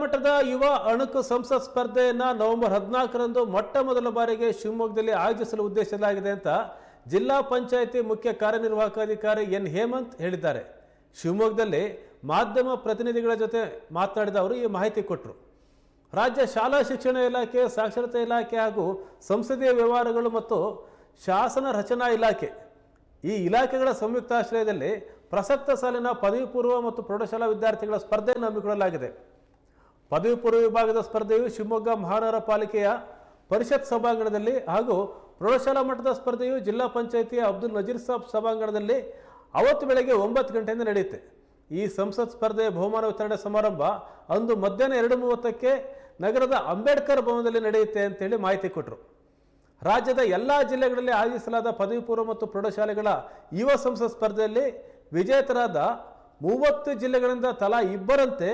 ಮಟ್ಟದ ಯುವ ಅಣುಕು ಸಂಸತ್ ಸ್ಪರ್ಧೆಯನ್ನು ನವೆಂಬರ್ ಹದಿನಾಲ್ಕರಂದು ಮೊಟ್ಟ ಮೊದಲ ಬಾರಿಗೆ ಶಿವಮೊಗ್ಗದಲ್ಲಿ ಆಯೋಜಿಸಲು ಉದ್ದೇಶಿಸಲಾಗಿದೆ ಅಂತ ಜಿಲ್ಲಾ ಪಂಚಾಯಿತಿ ಮುಖ್ಯ ಕಾರ್ಯನಿರ್ವಾಹಕ ಅಧಿಕಾರಿ ಎನ್ ಹೇಮಂತ್ ಹೇಳಿದ್ದಾರೆ. ಶಿವಮೊಗ್ಗದಲ್ಲಿ ಮಾಧ್ಯಮ ಪ್ರತಿನಿಧಿಗಳ ಜೊತೆ ಮಾತನಾಡಿದ ಅವರು ಈ ಮಾಹಿತಿ ಕೊಟ್ಟರು ರಾಜ್ಯ ಶಾಲಾ ಶಿಕ್ಷಣ ಇಲಾಖೆ, ಸಾಕ್ಷರತಾ ಇಲಾಖೆ ಹಾಗೂ ಸಂಸದೀಯ ವ್ಯವಹಾರಗಳು ಮತ್ತು ಶಾಸನ ರಚನಾ ಇಲಾಖೆ ಈ ಇಲಾಖೆಗಳ ಸಂಯುಕ್ತಾಶ್ರಯದಲ್ಲಿ ಪ್ರಸಕ್ತ ಸಾಲಿನ ಪದವಿ ಪೂರ್ವ ಮತ್ತು ಪ್ರೌಢಶಾಲಾ ವಿದ್ಯಾರ್ಥಿಗಳ ಸ್ಪರ್ಧೆಯನ್ನು ಹಮ್ಮಿಕೊಳ್ಳಲಾಗಿದೆ. ಪದವಿ ಪೂರ್ವ ವಿಭಾಗದ ಸ್ಪರ್ಧೆಯು ಶಿವಮೊಗ್ಗ ಮಹಾನಗರ ಪಾಲಿಕೆಯ ಪರಿಷತ್ ಸಭಾಂಗಣದಲ್ಲಿ ಹಾಗೂ ಪ್ರೌಢಶಾಲಾ ಮಟ್ಟದ ಸ್ಪರ್ಧೆಯು ಜಿಲ್ಲಾ ಪಂಚಾಯಿತಿಯ ಅಬ್ದುಲ್ ನಜೀರ್ ಸಾಬ್ ಸಭಾಂಗಣದಲ್ಲಿ ಅವತ್ತು ಬೆಳಗ್ಗೆ ಒಂಬತ್ತು ಗಂಟೆಯಿಂದ ನಡೆಯುತ್ತೆ. ಈ ಸಂಸತ್ ಸ್ಪರ್ಧೆಯ ಬಹುಮಾನ ವಿತರಣೆ ಸಮಾರಂಭ ಅಂದು ಮಧ್ಯಾಹ್ನ ಎರಡು ಮೂವತ್ತಕ್ಕೆ ನಗರದ ಅಂಬೇಡ್ಕರ್ ಭವನದಲ್ಲಿ ನಡೆಯುತ್ತೆ ಅಂತೇಳಿ ಮಾಹಿತಿ ಕೊಟ್ಟರು ರಾಜ್ಯದ ಎಲ್ಲ ಜಿಲ್ಲೆಗಳಲ್ಲಿ ಆಯೋಜಿಸಲಾದ ಪದವಿ ಪೂರ್ವ ಮತ್ತು ಪ್ರೌಢಶಾಲೆಗಳ ಯುವ ಸಂಸತ್ ಸ್ಪರ್ಧೆಯಲ್ಲಿ ವಿಜೇತರಾದ ಮೂವತ್ತು ಜಿಲ್ಲೆಗಳಿಂದ ತಲಾ ಇಬ್ಬರಂತೆ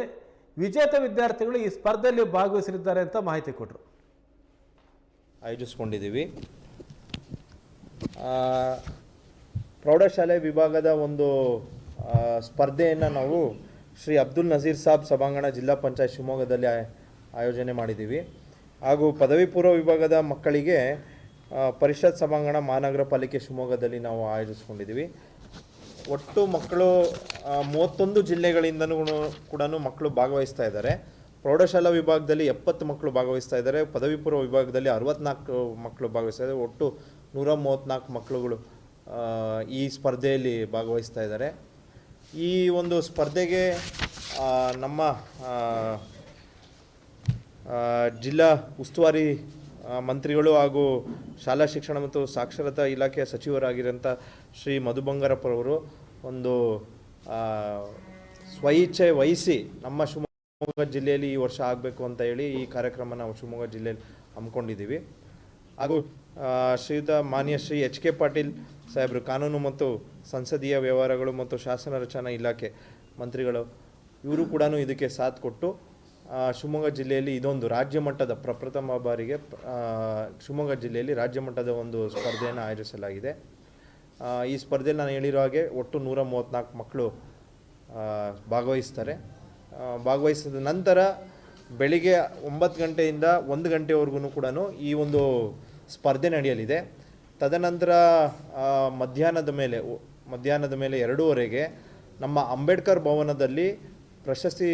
ವಿಜೇತ ವಿದ್ಯಾರ್ಥಿಗಳು ಈ ಸ್ಪರ್ಧೆಯಲ್ಲಿ ಭಾಗವಹಿಸಲಿದ್ದಾರೆ ಅಂತ ಮಾಹಿತಿ ಕೊಟ್ಟರು ಆಯೋಜಿಸ್ಕೊಂಡಿದ್ದೀವಿ. ಪ್ರೌಢಶಾಲೆ ವಿಭಾಗದ ಒಂದು ಸ್ಪರ್ಧೆಯನ್ನು ನಾವು ಶ್ರೀ ಅಬ್ದುಲ್ ನಜೀರ್ ಸಾಬ್ ಸಭಾಂಗಣ ಜಿಲ್ಲಾ ಪಂಚಾಯತ್ ಶಿವಮೊಗ್ಗದಲ್ಲಿ ಆಯ- ಆಯೋಜನೆ ಮಾಡಿದ್ದೀವಿ. ಹಾಗೂ ಪದವಿ ಪೂರ್ವ ವಿಭಾಗದ ಮಕ್ಕಳಿಗೆ ಪರಿಷತ್ ಸಭಾಂಗಣ ಮಹಾನಗರ ಪಾಲಿಕೆ ಶಿವಮೊಗ್ಗದಲ್ಲಿ ನಾವು ಆಯೋಜಿಸ್ಕೊಂಡಿದ್ದೀವಿ. ಒಟ್ಟು ಮಕ್ಕಳು ಮೂವತ್ತೊಂದು ಜಿಲ್ಲೆಗಳಿಂದನೂ ಕೂಡ ಮಕ್ಕಳು ಭಾಗವಹಿಸ್ತಾ ಇದ್ದಾರೆ. ಪ್ರೌಢಶಾಲಾ ವಿಭಾಗದಲ್ಲಿ ಎಪ್ಪತ್ತು ಮಕ್ಕಳು ಭಾಗವಹಿಸ್ತಾ ಇದ್ದಾರೆ. ಪದವಿ ಪೂರ್ವ ವಿಭಾಗದಲ್ಲಿ ಅರವತ್ನಾಲ್ಕು ಮಕ್ಕಳು ಭಾಗವಹಿಸ್ತಾ ಇದ್ದಾರೆ. ಒಟ್ಟು ನೂರ ಮೂವತ್ತ್ನಾಲ್ಕು ಮಕ್ಕಳುಗಳು ಈ ಸ್ಪರ್ಧೆಯಲ್ಲಿ ಭಾಗವಹಿಸ್ತಾ ಇದ್ದಾರೆ. ಈ ಒಂದು ಸ್ಪರ್ಧೆಗೆ ನಮ್ಮ ಜಿಲ್ಲಾ ಉಸ್ತುವಾರಿ ಮಂತ್ರಿಗಳು ಹಾಗೂ ಶಾಲಾ ಶಿಕ್ಷಣ ಮತ್ತು ಸಾಕ್ಷರತಾ ಇಲಾಖೆಯ ಸಚಿವರಾಗಿರುವಂಥ ಶ್ರೀ ಮಧು ಬಂಗಾರಪ್ಪರವರು ಒಂದು ಸ್ವ ಸ್ವಇಚ್ಛೆ ವಹಿಸಿ ನಮ್ಮ ಶಿವಮೊಗ್ಗ ಜಿಲ್ಲೆಯಲ್ಲಿ ಈ ವರ್ಷ ಆಗಬೇಕು ಅಂತ ಹೇಳಿ ಈ ಕಾರ್ಯಕ್ರಮ ನಾವು ಶಿವಮೊಗ್ಗ ಜಿಲ್ಲೆಯಲ್ಲಿ ಹಮ್ಮಿಕೊಂಡಿದ್ದೀವಿ. ಹಾಗೂ ಶ್ರೀಯುತ ಮಾನ್ಯ ಶ್ರೀ ಎಚ್ ಕೆ ಪಾಟೀಲ್ ಸಾಹೇಬರು, ಕಾನೂನು ಮತ್ತು ಸಂಸದೀಯ ವ್ಯವಹಾರಗಳು ಮತ್ತು ಶಾಸನ ರಚನಾ ಇಲಾಖೆ ಮಂತ್ರಿಗಳು, ಇವರು ಕೂಡ ಇದಕ್ಕೆ ಸಾಥ್ ಕೊಟ್ಟು ಶಿವಮೊಗ್ಗ ಜಿಲ್ಲೆಯಲ್ಲಿ ಇದೊಂದು ರಾಜ್ಯ ಮಟ್ಟದ ಪ್ರಪ್ರಥಮ ಬಾರಿಗೆ ಶಿವಮೊಗ್ಗ ಜಿಲ್ಲೆಯಲ್ಲಿ ರಾಜ್ಯ ಮಟ್ಟದ ಒಂದು ಸ್ಪರ್ಧೆಯನ್ನು ಆಯೋಜಿಸಲಾಗಿದೆ. ಈ ಸ್ಪರ್ಧೆಯಲ್ಲಿ ನಾನು ಹೇಳಿರೋ ಹಾಗೆ ಒಟ್ಟು ನೂರ ಮೂವತ್ತ್ನಾಲ್ಕು ಮಕ್ಕಳು ಭಾಗವಹಿಸ್ತಾರೆ. ಭಾಗವಹಿಸಿದ ನಂತರ ಬೆಳಿಗ್ಗೆ ಒಂಬತ್ತು ಗಂಟೆಯಿಂದ ಒಂದು ಗಂಟೆವರೆಗೂ ಕೂಡ ಈ ಒಂದು ಸ್ಪರ್ಧೆ ನಡೆಯಲಿದೆ. ತದನಂತರ ಮಧ್ಯಾಹ್ನದ ಮೇಲೆ ಮಧ್ಯಾಹ್ನದ ಮೇಲೆ ಎರಡೂವರೆಗೆ ನಮ್ಮ ಅಂಬೇಡ್ಕರ್ ಭವನದಲ್ಲಿ ಪ್ರಶಸ್ತಿ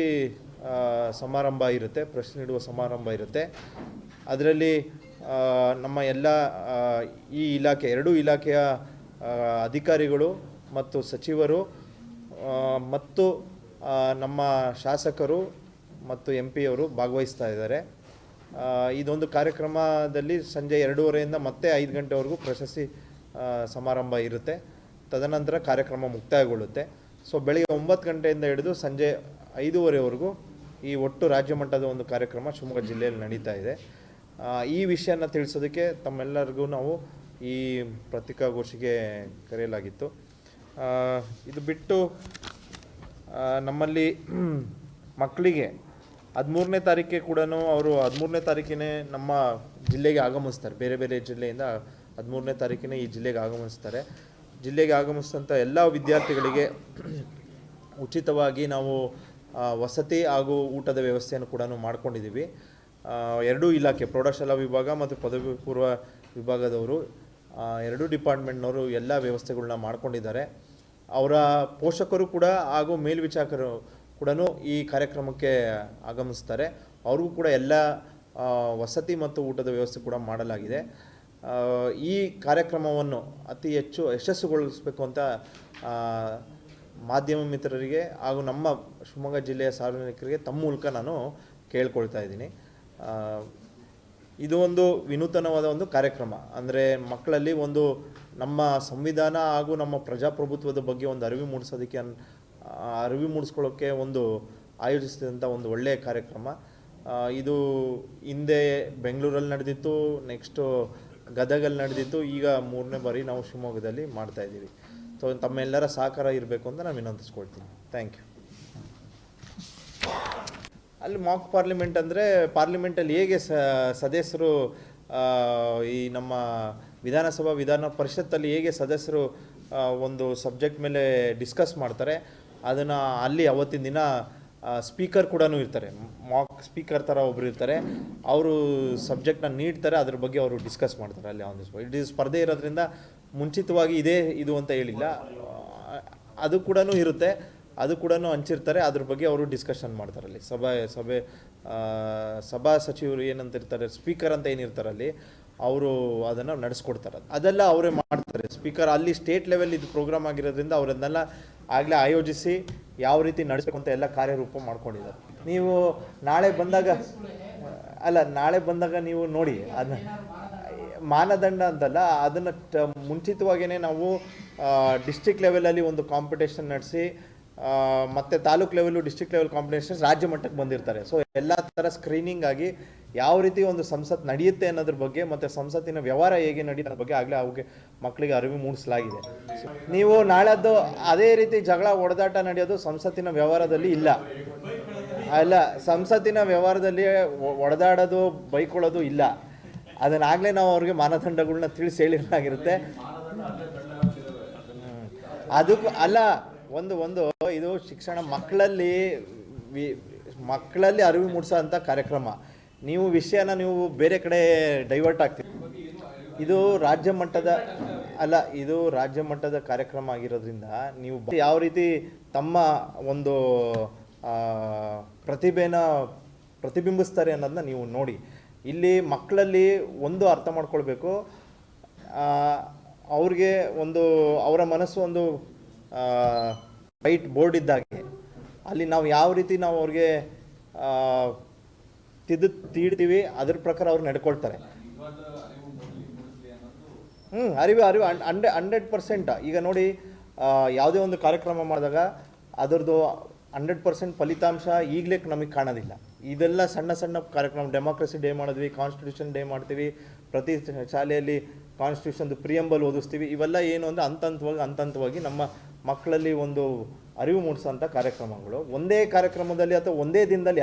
ಸಮಾರಂಭ ಇರುತ್ತೆ, ಪ್ರಶ್ನೆ ಇಡುವ ಸಮಾರಂಭ ಇರುತ್ತೆ. ಅದರಲ್ಲಿ ನಮ್ಮ ಎಲ್ಲ ಈ ಇಲಾಖೆ, ಎರಡೂ ಇಲಾಖೆಯ ಅಧಿಕಾರಿಗಳು ಮತ್ತು ಸಚಿವರು ಮತ್ತು ನಮ್ಮ ಶಾಸಕರು ಮತ್ತು ಎಂ ಪಿಯವರು ಭಾಗವಹಿಸ್ತಾ ಇದ್ದಾರೆ. ಇದೊಂದು ಕಾರ್ಯಕ್ರಮದಲ್ಲಿ ಸಂಜೆ ಎರಡೂವರೆಯಿಂದ ಮತ್ತೆ ಐದು ಗಂಟೆವರೆಗೂ ಪ್ರಶಸ್ತಿ ಸಮಾರಂಭ ಇರುತ್ತೆ. ತದನಂತರ ಕಾರ್ಯಕ್ರಮ ಮುಕ್ತಾಯಗೊಳ್ಳುತ್ತೆ. ಸೊ, ಬೆಳಿಗ್ಗೆ ಒಂಬತ್ತು ಗಂಟೆಯಿಂದ ಹಿಡಿದು ಸಂಜೆ ಐದೂವರೆವರೆಗೂ ಈ ಒಟ್ಟು ರಾಜ್ಯ ಮಟ್ಟದ ಒಂದು ಕಾರ್ಯಕ್ರಮ ಶಿವಮೊಗ್ಗ ಜಿಲ್ಲೆಯಲ್ಲಿ ನಡೀತಾ ಇದೆ. ಈ ವಿಷಯನ ತಿಳಿಸೋದಕ್ಕೆ ತಮ್ಮೆಲ್ಲರಿಗೂ ನಾವು ಈ ಪತ್ರಿಕಾಗೋಷ್ಠಿಗೆ ಕರೆಯಲಾಗಿತ್ತು. ಇದು ಬಿಟ್ಟು ನಮ್ಮಲ್ಲಿ ಮಕ್ಕಳಿಗೆ ಹದಿಮೂರನೇ ತಾರೀಕೆ ಕೂಡ ಅವರು ಹದಿಮೂರನೇ ತಾರೀಕಿನೇ ನಮ್ಮ ಜಿಲ್ಲೆಗೆ ಆಗಮಿಸ್ತಾರೆ. ಬೇರೆ ಬೇರೆ ಜಿಲ್ಲೆಯಿಂದ ಹದಿಮೂರನೇ ತಾರೀಕಿನೇ ಈ ಜಿಲ್ಲೆಗೆ ಆಗಮಿಸ್ತಾರೆ. ಜಿಲ್ಲೆಗೆ ಆಗಮಿಸಿದಂಥ ಎಲ್ಲ ವಿದ್ಯಾರ್ಥಿಗಳಿಗೆ ಉಚಿತವಾಗಿ ನಾವು ವಸತಿ ಹಾಗೂ ಊಟದ ವ್ಯವಸ್ಥೆಯನ್ನು ಕೂಡ ಮಾಡ್ಕೊಂಡಿದ್ದೀವಿ. ಎರಡೂ ಇಲಾಖೆ, ಪ್ರೌಢಶಾಲಾ ವಿಭಾಗ ಮತ್ತು ಪದವಿ ಪೂರ್ವ ವಿಭಾಗದವರು ಎರಡೂ ಡಿಪಾರ್ಟ್ಮೆಂಟ್ನವರು ಎಲ್ಲ ವ್ಯವಸ್ಥೆಗಳನ್ನ ಮಾಡ್ಕೊಂಡಿದ್ದಾರೆ. ಅವರ ಪೋಷಕರು ಕೂಡ ಹಾಗೂ ಮೇಲ್ವಿಚಾರಕರು ಕೂಡ ಈ ಕಾರ್ಯಕ್ರಮಕ್ಕೆ ಆಗಮಿಸ್ತಾರೆ. ಅವ್ರಿಗೂ ಕೂಡ ಎಲ್ಲ ವಸತಿ ಮತ್ತು ಊಟದ ವ್ಯವಸ್ಥೆ ಕೂಡ ಮಾಡಲಾಗಿದೆ. ಈ ಕಾರ್ಯಕ್ರಮವನ್ನು ಅತಿ ಹೆಚ್ಚು ಯಶಸ್ಸುಗೊಳಿಸಬೇಕು ಅಂತ ಮಾಧ್ಯಮ ಮಿತ್ರರಿಗೆ ಹಾಗೂ ನಮ್ಮ ಶಿವಮೊಗ್ಗ ಜಿಲ್ಲೆಯ ಸಾರ್ವಜನಿಕರಿಗೆ ತಮ್ಮ ಮೂಲಕ ನಾನು ಕೇಳ್ಕೊಳ್ತಾ ಇದ್ದೀನಿ. ಇದು ಒಂದು ವಿನೂತನವಾದ ಒಂದು ಕಾರ್ಯಕ್ರಮ. ಅಂದರೆ ಮಕ್ಕಳಲ್ಲಿ ಒಂದು ನಮ್ಮ ಸಂವಿಧಾನ ಹಾಗೂ ನಮ್ಮ ಪ್ರಜಾಪ್ರಭುತ್ವದ ಬಗ್ಗೆ ಒಂದು ಅರಿವು ಮೂಡಿಸೋದಕ್ಕೆ ಅರಿವು ಮೂಡಿಸ್ಕೊಳ್ಳೋಕ್ಕೆ ಒಂದು ಆಯೋಜಿಸಿದಂಥ ಒಂದು ಒಳ್ಳೆಯ ಕಾರ್ಯಕ್ರಮ. ಇದು ಹಿಂದೆ ಬೆಂಗಳೂರಲ್ಲಿ ನಡೆದಿತ್ತು, ನೆಕ್ಸ್ಟು ಗದಗಲ್ಲಿ ನಡೆದಿತ್ತು. ಈಗ ಮೂರನೇ ಬಾರಿ ನಾವು ಶಿವಮೊಗ್ಗದಲ್ಲಿ ಮಾಡ್ತಾ ಇದ್ದೀವಿ. ಸೊ ತಮ್ಮೆಲ್ಲರ ಸಹಕಾರ ಇರಬೇಕು ಅಂತ ನಾನು ವಿನಂತಿಸ್ಕೊಳ್ತೀನಿ. ಥ್ಯಾಂಕ್ ಯು ಅಲ್ಲಿ ಮಾಕ್ ಪಾರ್ಲಿಮೆಂಟ್ ಅಂದರೆ ಪಾರ್ಲಿಮೆಂಟಲ್ಲಿ ಹೇಗೆ ಸದಸ್ಯರು ಈ ನಮ್ಮ ವಿಧಾನಸಭಾ ವಿಧಾನ ಪರಿಷತ್ತಲ್ಲಿ ಹೇಗೆ ಸದಸ್ಯರು ಒಂದು ಸಬ್ಜೆಕ್ಟ್ ಮೇಲೆ ಡಿಸ್ಕಸ್ ಮಾಡ್ತಾರೆ, ಅದನ್ನು ಅಲ್ಲಿ ಅವತ್ತಿನ ದಿನ ಸ್ಪೀಕರ್ ಕೂಡ ಇರ್ತಾರೆ. ಮಾಕ್ ಸ್ಪೀಕರ್ ಥರ ಒಬ್ರು ಇರ್ತಾರೆ. ಅವರು ಸಬ್ಜೆಕ್ಟ್ನ ನೀಡ್ತಾರೆ, ಅದ್ರ ಬಗ್ಗೆ ಅವರು ಡಿಸ್ಕಸ್ ಮಾಡ್ತಾರೆ ಅಲ್ಲಿ ಆನ್ ದಿಸ್ ಇಟ್ ಈಸ್ ಸ್ಪರ್ಧೆ ಇರೋದ್ರಿಂದ ಮುಂಚಿತವಾಗಿ ಇದೇ ಇದು ಅಂತ ಹೇಳಿಲ್ಲ. ಅದು ಕೂಡ ಇರುತ್ತೆ. ಅದು ಕೂಡ ಹಂಚಿರ್ತಾರೆ. ಅದ್ರ ಬಗ್ಗೆ ಅವರು ಡಿಸ್ಕಷನ್ ಮಾಡ್ತಾರೆ ಅಲ್ಲಿ. ಸಭಾ, ಸಭೆ ಸಭಾ ಸಚಿವರು ಏನಂತ ಇರ್ತಾರೆ ಸ್ಪೀಕರ್ ಅಂತ ಏನಿರ್ತಾರೆ ಅಲ್ಲಿ, ಅವರು ಅದನ್ನು ನಡೆಸ್ಕೊಡ್ತಾರೆ. ಅದೆಲ್ಲ ಅವರೇ ಮಾಡ್ತಾರೆ. ಸ್ಪೀಕರ್ ಅಲ್ಲಿ ಸ್ಟೇಟ್ ಲೆವೆಲ್ ಇದು ಪ್ರೋಗ್ರಾಮ್ ಆಗಿರೋದ್ರಿಂದ ಅವರನ್ನೆಲ್ಲ ಆಗಲೇ ಆಯೋಜಿಸಿ ಯಾವ ರೀತಿ ನಡೆಸಬೇಕು ಎಲ್ಲ ಕಾರ್ಯರೂಪ ಮಾಡ್ಕೊಂಡಿದ್ದಾರೆ. ನೀವು ನಾಳೆ ಬಂದಾಗ, ಅಲ್ಲ, ನಾಳೆ ಬಂದಾಗ ನೀವು ನೋಡಿ. ಅದನ್ನ ಮಾನದಂಡ ಅಂತಲ್ಲ, ಅದನ್ನು ಮುಂಚಿತವಾಗಿಯೇ ನಾವು ಡಿಸ್ಟ್ರಿಕ್ಟ್ ಲೆವೆಲಲ್ಲಿ ಒಂದು ಕಾಂಪಿಟೇಷನ್ ನಡೆಸಿ ಮತ್ತು taluk level district level competition ರಾಜ್ಯ ಮಟ್ಟಕ್ಕೆ ಬಂದಿರ್ತಾರೆ. ಸೊ ಎಲ್ಲ ಥರ ಸ್ಕ್ರೀನಿಂಗ್ ಆಗಿ ಯಾವ ರೀತಿ ಒಂದು ಸಂಸತ್ ನಡೆಯುತ್ತೆ ಅನ್ನೋದ್ರ ಬಗ್ಗೆ ಮತ್ತು ಸಂಸತ್ತಿನ ವ್ಯವಹಾರ ಹೇಗೆ ನಡೆಯುತ್ತೆ ಬಗ್ಗೆ ಆಗಲೇ ಅವ್ರಿಗೆ ಮಕ್ಕಳಿಗೆ ಅರಿವು ಮೂಡಿಸಲಾಗಿದೆ. ನೀವು ನಾಳೆದ್ದು ಅದೇ ರೀತಿ ಜಗಳ ಹೊಡೆದಾಟ ನಡೆಯೋದು ಸಂಸತ್ತಿನ ವ್ಯವಹಾರದಲ್ಲಿ ಇಲ್ಲ. ಅಲ್ಲ, ಸಂಸತ್ತಿನ ವ್ಯವಹಾರದಲ್ಲಿ ಒಡೆದಾಡೋದು, ಬೈಕೊಳ್ಳೋದು ಇಲ್ಲ. ಅದನ್ನಾಗಲೇ ನಾವು ಅವ್ರಿಗೆ ಮಾನದಂಡಗಳನ್ನ ತಿಳಿಸಿ ಹೇಳಿರಲಾಗಿರುತ್ತೆ. ಅದಕ್ಕೂ ಅಲ್ಲ, ಒಂದು ಒಂದು, ಇದು ಶಿಕ್ಷಣ ಮಕ್ಕಳಲ್ಲಿ ಮಕ್ಕಳಲ್ಲಿ ಅರಿವು ಮೂಡಿಸೋ ಅಂಥ ಕಾರ್ಯಕ್ರಮ. ನೀವು ವಿಷಯನ ನೀವು ಬೇರೆ ಕಡೆ ಡೈವರ್ಟ್ ಆಗ್ತೀವಿ ಇದು ರಾಜ್ಯ ಮಟ್ಟದ, ಅಲ್ಲ, ಇದು ರಾಜ್ಯ ಮಟ್ಟದ ಕಾರ್ಯಕ್ರಮ ಆಗಿರೋದ್ರಿಂದ ನೀವು ಯಾವ ರೀತಿ ತಮ್ಮ ಒಂದು ಪ್ರತಿಭೆನ ಪ್ರತಿಬಿಂಬಿಸ್ತಾರೆ ಅನ್ನೋದನ್ನ ನೀವು ನೋಡಿ. ಇಲ್ಲಿ ಮಕ್ಕಳಲ್ಲಿ ಒಂದು ಅರ್ಥ ಮಾಡ್ಕೊಳ್ಬೇಕು. ಅವ್ರಿಗೆ ಒಂದು, ಅವರ ಮನಸ್ಸು ಒಂದು ವೈಟ್ ಬೋರ್ಡ್ ಇದ್ದಾಗೆ. ಅಲ್ಲಿ ನಾವು ಯಾವ ರೀತಿ ನಾವು ಅವ್ರಿಗೆ ತಿದ್ದು, ತೀಡ್ತೀವಿ, ಅದ್ರ ಪ್ರಕಾರ ಅವ್ರು ನಡ್ಕೊಳ್ತಾರೆ. ಹ್ಞೂ ಅರಿವು ಅರಿವು ಅಂಡ್ ಹಂಡ್ರೆಡ್ ಪರ್ಸೆಂಟ್. ಈಗ ನೋಡಿ ಯಾವುದೇ ಒಂದು ಕಾರ್ಯಕ್ರಮ ಮಾಡಿದಾಗ, ಅದರದ್ದು ಹಂಡ್ರೆಡ್ ಪರ್ಸೆಂಟ್ ಫಲಿತಾಂಶ ಈಗಲೇ ನಮಗೆ ಕಾಣೋದಿಲ್ಲ. ಇದೆಲ್ಲ ಸಣ್ಣ ಸಣ್ಣ ಕಾರ್ಯಕ್ರಮ ಡೆಮೋಕ್ರಸಿ ಡೇ ಮಾಡಿದ್ವಿ ಕಾನ್ಸ್ಟಿಟ್ಯೂಷನ್ ಡೇ ಮಾಡ್ತೀವಿ, ಪ್ರತಿ ಶಾಲೆಯಲ್ಲಿ ಕಾನ್ಸ್ಟಿಟ್ಯೂಷನ್ದು ಪ್ರಿಯಂಬಲ್ ಓದಿಸ್ತೀವಿ. ಇವೆಲ್ಲ ಏನು ಅಂದರೆ ಹಂತ ಹಂತವಾಗಿ ಹಂತ ಹಂತವಾಗಿ ನಮ್ಮ ಮಕ್ಕಳಲ್ಲಿ ಒಂದು ಅರಿವು ಮೂಡಿಸೋಂಥ ಕಾರ್ಯಕ್ರಮಗಳು. ಒಂದೇ ಕಾರ್ಯಕ್ರಮದಲ್ಲಿ ಅಥವಾ ಒಂದೇ ದಿನದಲ್ಲಿ ಎಲ್ಲ